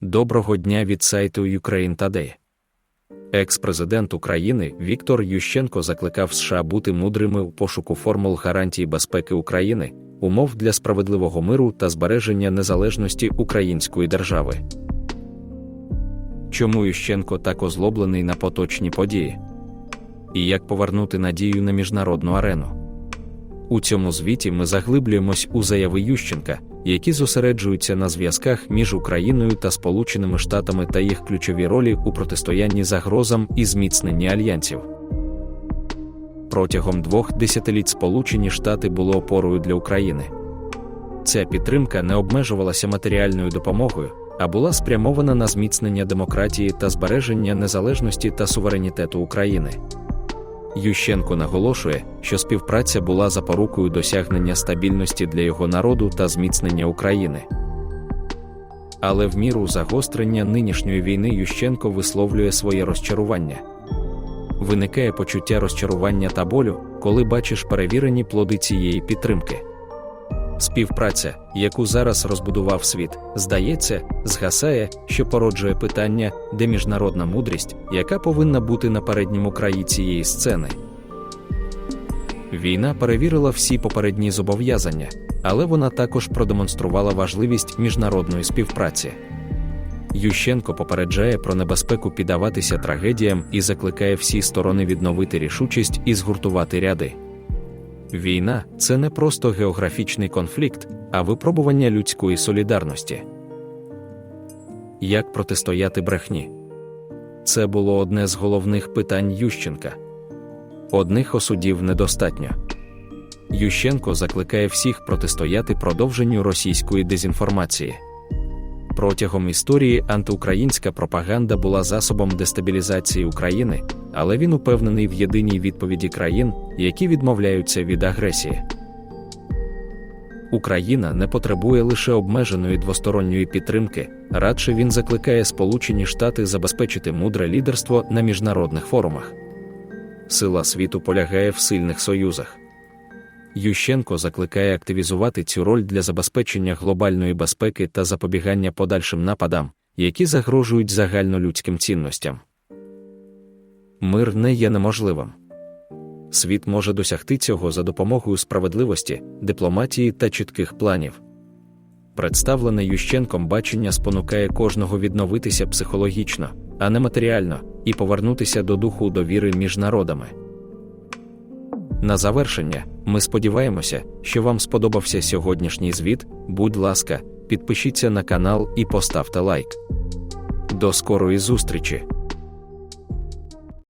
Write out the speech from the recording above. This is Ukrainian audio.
Доброго дня від сайту Ukraine Today. Екс-президент України Віктор Ющенко закликав США бути мудрими у пошуку формул гарантії безпеки України, умов для справедливого миру та збереження незалежності української держави. Чому Ющенко так озлоблений на поточні події? І як повернути надію на міжнародну арену? У цьому звіті ми заглиблюємось у заяви Ющенка, які зосереджуються на зв'язках між Україною та Сполученими Штатами та їх ключові ролі у протистоянні загрозам і зміцненні альянсів. Протягом двох десятиліть Сполучені Штати було опорою для України. Ця підтримка не обмежувалася матеріальною допомогою, а була спрямована на зміцнення демократії та збереження незалежності та суверенітету України. Ющенко наголошує, що співпраця була запорукою досягнення стабільності для його народу та зміцнення України. Але в міру загострення нинішньої війни Ющенко висловлює своє розчарування. Виникає почуття розчарування та болю, коли бачиш перевірені плоди цієї підтримки. Співпраця, яку зараз розбудував світ, здається, згасає, що породжує питання, де міжнародна мудрість, яка повинна бути на передньому краї цієї сцени. Війна перевірила всі попередні зобов'язання, але вона також продемонструвала важливість міжнародної співпраці. Ющенко попереджає про небезпеку піддаватися трагедіям і закликає всі сторони відновити рішучість і згуртувати ряди. Війна це не просто географічний конфлікт, а випробування людської солідарності. Як протистояти брехні? Це було одне з головних питань Ющенка. Одних осудів недостатньо. Ющенко закликає всіх протистояти продовженню російської дезінформації. Протягом історії антиукраїнська пропаганда була засобом дестабілізації України, але він упевнений в єдиній відповіді країн, які відмовляються від агресії. Україна не потребує лише обмеженої двосторонньої підтримки, радше він закликає Сполучені Штати забезпечити мудре лідерство на міжнародних форумах. Сила світу полягає в сильних союзах. Ющенко закликає активізувати цю роль для забезпечення глобальної безпеки та запобігання подальшим нападам, які загрожують загальнолюдським цінностям. Мир не є неможливим. Світ може досягти цього за допомогою справедливості, дипломатії та чітких планів. Представлене Ющенком бачення спонукає кожного відновитися психологічно, а не матеріально, і повернутися до духу довіри між народами. На завершення, ми сподіваємося, що вам сподобався сьогоднішній звіт. Будь ласка, підпишіться на канал і поставте лайк. До скорої зустрічі!